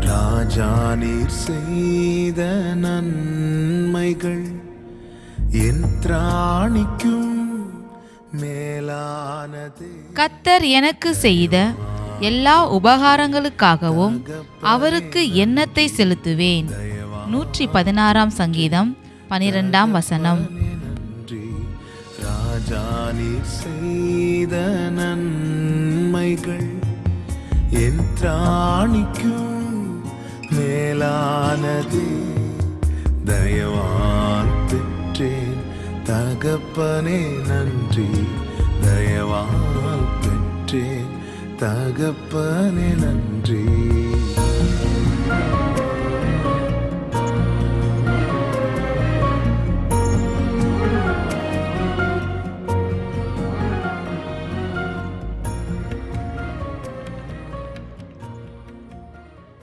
ராஜா நீர் செய்த நன்மைகள் என் திராணிக்கும் மேலானதே. கத்தர் எனக்கு செய்த எல்லா உபகாரங்களுக்காகவும் அவருக்கு எண்ணத்தை செலுத்துவேன். நூற்றி பதினாறாம் சங்கீதம் பனிரெண்டாம் வசனம். ராஜா நீர் செய்த நன்மைகள் என் திராணிக்கும் மேலானதே தயவால் பெற்றேன். தகப்பனே நன்றி. தயவால் பெற்றேன். தகப்பனே நன்றி.